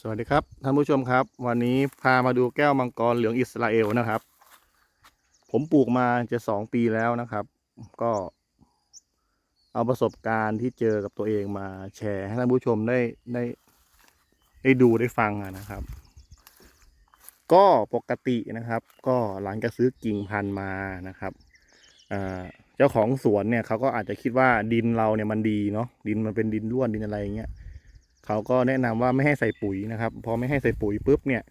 สวัสดีครับท่านผู้ชมครับ วันนี้พามาดูแก้วมังกรเหลืองอิสราเอลนะครับ ผมปลูกมาจะสองปีแล้วนะครับ ก็ เอาประสบการณ์ที่เจอกับตัวเองมาแชร์ให้ท่านผู้ชมได้ได้ได้ดูได้ฟังนะครับ ก็ปกตินะครับ ก็หลังจากซื้อกิ่งพันธุ์มานะครับเจ้าของสวนเนี่ยเขาก็อาจจะคิดว่าดินเราเนี่ยมันดีเนาะดินมันเป็นดินร่วนดินอะไรอย่างเงี้ย เขาก็แนะนำว่าไม่ให้ใส่ปุ๋ยนะครับ พอไม่ให้ใส่ปุ๋ยปุ๊บเนี่ย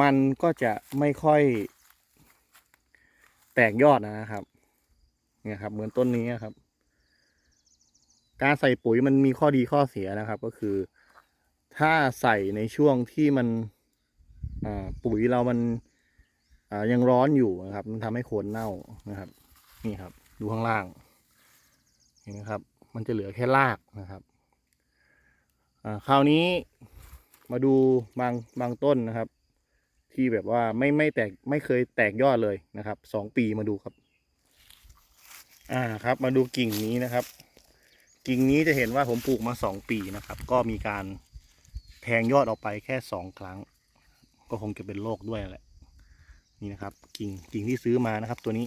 มันก็จะไม่ค่อยแตกยอดนะครับ เนี่ยครับ เหมือนต้นนี้ครับ การใส่ปุ๋ยมันมีข้อดีข้อเสียนะครับ ก็คือ ถ้าใส่ในช่วงที่มันปุ๋ยเรามันยังร้อนอยู่นะครับ มันทำให้โคนเน่านะครับ นี่ครับ ดูข้างล่าง เห็นไหมครับ มันจะเหลือแค่รากนะครับ คราวนี้มาดูบางบางต้นนะครับ ที่แบบว่าไม่ไม่แตกไม่เคยแตกยอดเลยนะครับสองปีมาดูครับ อ่าครับ มาดูกิ่งนี้นะครับ กิ่งนี้จะเห็นว่าผมปลูกมาสองปีนะครับ ก็มีการแทงยอดออกไปแค่สองครั้ง ก็คงจะเป็นโรคด้วยแหละ นี่นะครับ กิ่งกิ่งที่ซื้อมานะครับ ตัวนี้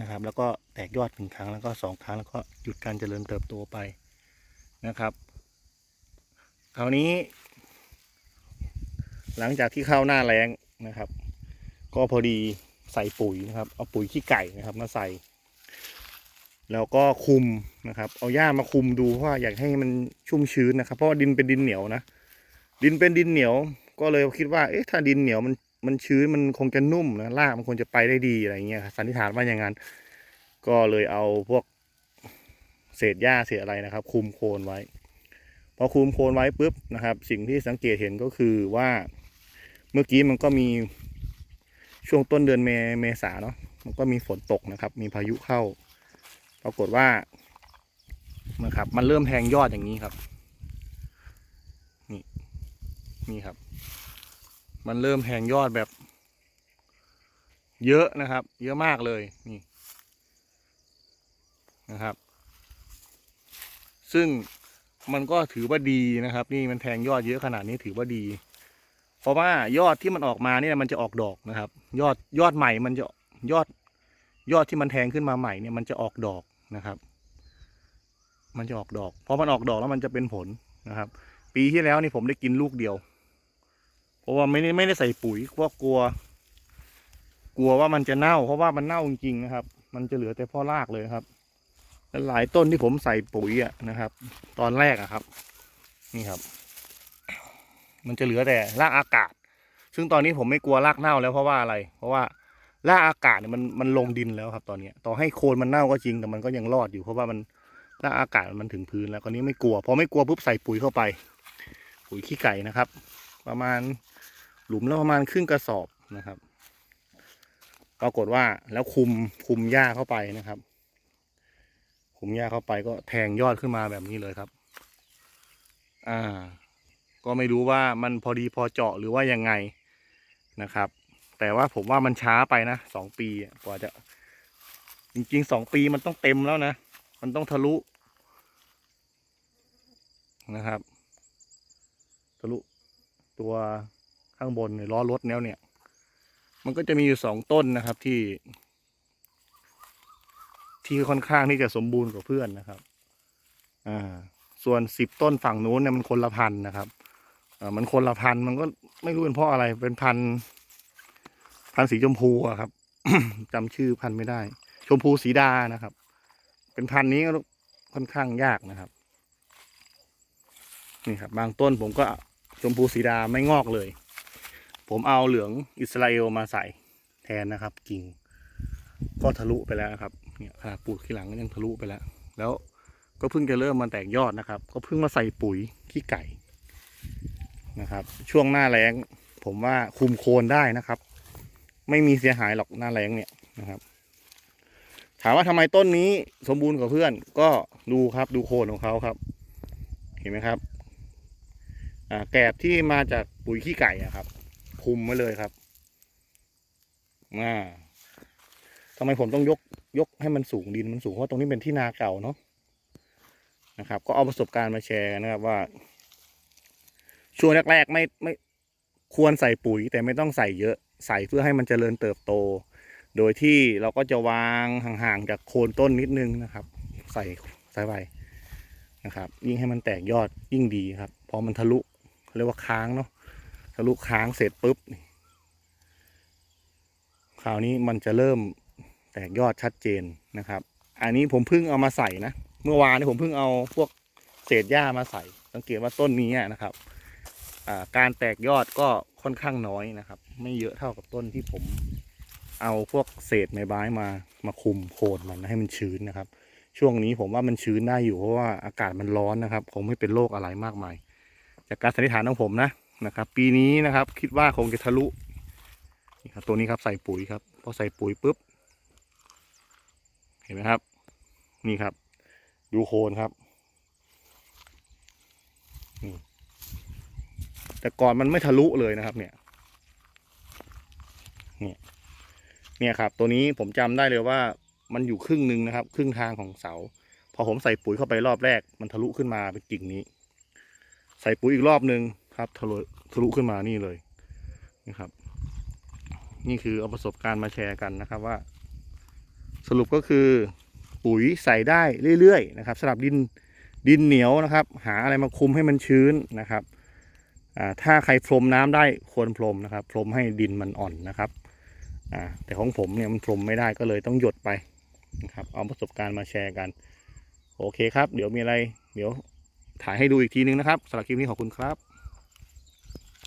นะครับ แล้วก็แตกยอดหนึ่งครั้งแล้วก็สองครั้งแล้วก็หยุดการเจริญเติบโตไปนะครับ คราวนี้ หลังจากที่เข้าหน้าแล้งนะครับ ก็พอดีใส่ปุ๋ยนะครับ เอาปุ๋ยขี้ไก่นะครับมาใส่ แล้วก็คุมนะครับ เอาหญ้ามาคุมดูเพราะว่าอยากให้มันชุ่มชื้นนะครับ เพราะว่าดินเป็นดินเหนียวนะ ดินเป็นดินเหนียว ก็เลยคิดว่า เอ๊ะ ถ้าดินเหนียวมันมันชื้นมันคงจะนุ่มนะรากมันคงจะไปได้ดีอะไรเงี้ยสันนิษฐานว่าอย่างนั้น ก็เลยเอาพวกเศษหญ้าเศษอะไรนะครับ คุมโคนไว้ พอคุมโคนไว้ปุ๊บนะครับ สิ่งที่สังเกตเห็นก็คือว่าเมื่อกี้มันก็มีช่วงต้นเดือนเมเมษาเนาะมันก็มีฝนตกนะครับ มีพายุเข้า ปรากฏว่านะครับ มันเริ่มแทงยอดอย่างนี้ครับ นี่นี่ครับ มันเริ่มแทงยอดแบบ เยอะนะครับ เยอะมากเลยนี่นะครับ ซึ่ง มันก็ถือว่าดีนะครับ นี่มันแทงยอดเยอะขนาดนี้ถือว่าดี เพราะว่ายอดที่มันออกมาเนี่ยมันจะออกดอกนะครับ ยอดยอดใหม่มันจะยอดยอดที่มันแทงขึ้นมาใหม่เนี่ยมันจะออกดอกนะครับ มันจะออกดอกพอมันออกดอกแล้วมันจะเป็นผลนะครับ ปีที่แล้วนี่ผมได้กินลูกเดียว เพราะว่าไม่ได้ไม่ได้ใส่ปุ๋ยเพราะกลัว กลัวว่ามันจะเน่า เพราะว่ามันเน่าจริงๆนะครับ มันจะเหลือแต่พ่อรากเลยครับ หลายต้นที่ผมใส่ปุ๋ยอะนะครับ ตอนแรกอะครับ นี่ครับ มันจะเหลือแต่รากอากาศ ซึ่งตอนนี้ผมไม่กลัวรากเน่าแล้วเพราะว่าอะไร เพราะว่ารากอากาศเนี่ยมันมันลงดินแล้วครับ ตอนเนี้ยต่อให้โคนมันเน่าก็จริงแต่มันก็ยังรอดอยู่เพราะว่ามันรากอากาศมันถึงพื้นแล้วตอนนี้ไม่กลัวพอไม่กลัวปุ๊บใส่ปุ๋ยเข้าไป ปุ๋ยขี้ไก่นะครับ ประมาณหลุมแล้วประมาณครึ่งกระสอบนะครับ ปรากฏว่าแล้วคุมคุมหญ้าเข้าไปนะครับ คุมหญ้าเข้าไปก็แทงยอดขึ้นมาแบบนี้เลยครับ อ่า ก็ไม่รู้ว่ามันพอดีพอเจาะหรือว่ายังไงนะครับ แต่ว่าผมว่ามันช้าไปนะสองปีกว่าจะ จริงๆสองปีมันต้องเต็มแล้วนะ มันต้องทะลุนะครับ ทะลุตัวข้างบนเนี่ยล้อรถแนวเนี่ย มันก็จะมีอยู่สองต้นนะครับที่ ที่ค่อนข้างที่จะสมบูรณ์กว่าเพื่อนนะครับ อ่า ส่วนสิบต้นฝั่งนู้นเนี่ยมันคนละพันนะครับอ่ามันคนละพันมันก็ไม่รู้เป็นเพราะอะไรเป็นพันพันสีชมพูอะครับจำชื่อพันไม่ได้ ชมพูสีดานะครับ เป็นพันนี้ก็ค่อนข้างยากนะครับ นี่ครับ บางต้นผมก็ชมพูสีดาไม่งอกเลย ผมเอาเหลืองอิสราเอลมาใส่แทนนะครับ กิ่ง ก็ทะลุไปแล้วนะครับ เนี่ยขนาดปลูกทีหลังก็ยังทะลุไปแล้ว แล้วก็เพิ่งจะเริ่มมาแตกยอดนะครับ ก็เพิ่งมาใส่ปุ๋ยขี้ไก่นะครับ ช่วงหน้าแล้งผมว่าคุมโคนได้นะครับ ไม่มีเสียหายหรอกหน้าแล้งเนี่ยนะครับ ถามว่าทำไมต้นนี้สมบูรณ์กว่าเพื่อน ก็ดูครับดูโคนของเขาครับ เห็นไหมครับแกบที่มาจากปุ๋ยขี้ไก่อะครับ คุมไว้เลยครับอ่า ทำไมผมต้องยกยกให้มันสูงดินมันสูงเพราะตรงนี้เป็นที่นาเก่าเนาะนะครับ ก็เอาประสบการณ์มาแชร์นะครับว่า ช่วงแรกๆไม่ไม่ควรใส่ปุ๋ย แต่ไม่ต้องใส่เยอะใส่เพื่อให้มันเจริญเติบโต โดยที่เราก็จะวางห่างๆจากโคนต้นนิดนึงนะครับ ใส่ใส่ไปนะครับ ยิ่งให้มันแตกยอดยิ่งดีครับพอมันทะลุเรียกว่าค้างเนาะทะลุค้างเสร็จปุ๊บคราวนี้มันจะเริ่ม แตกยอดชัดเจนนะครับ อันนี้ผมเพิ่งเอามาใส่นะ เมื่อวานนี้ผมเพิ่งเอาพวกเศษหญ้ามาใส่ สังเกตว่าต้นนี้นะครับ การแตกยอดก็ค่อนข้างน้อยนะครับ ไม่เยอะเท่ากับต้นที่ผมเอาพวกเศษไม้ไม้มามาคุมโคนมันให้มันชื้นนะครับ ช่วงนี้ผมว่ามันชื้นได้อยู่เพราะว่าอากาศมันร้อนนะครับ คงไม่เป็นโรคอะไรมากมาย จากการสันนิษฐานของผมนะนะครับ ปีนี้นะครับคิดว่าคงจะทะลุนี่ครับตัวนี้ครับใส่ปุ๋ยครับพอใส่ปุ๋ยปุ๊บ เห็นไหมครับ นี่ครับ ดูโคนครับแต่ก่อนมันไม่ทะลุเลยนะครับ เนี่ย เนี่ย เนี่ยครับ ตัวนี้ผมจำได้เลยว่า มันอยู่ครึ่งหนึ่งนะครับ ครึ่งทางของเสา พอผมใส่ปุ๋ยเข้าไปรอบแรก มันทะลุขึ้นมาเป็นกิ่งนี้ ใส่ปุ๋ยอีกรอบหนึ่งครับทะลุทะลุขึ้นมานี่เลยนะครับ นี่คือเอาประสบการณ์มาแชร์กันนะครับว่า สรุปก็คือปุ๋ยใส่ได้เรื่อยๆนะครับสำหรับดินดินเหนียวนะครับ หาอะไรมาคุมให้มันชื้นนะครับถ้าใครพรมน้ำได้ควรพรมนะครับ พรมให้ดินมันอ่อนนะครับแต่ของผมเนี่ยมันพรมไม่ได้ก็เลยต้องหยดไปนะครับเอาประสบการณ์มาแชร์กัน โอเคครับ เดี๋ยวมีอะไร เดี๋ยวถ่ายให้ดูอีกทีนึงนะครับสำหรับคลิปนี้ขอบคุณครับ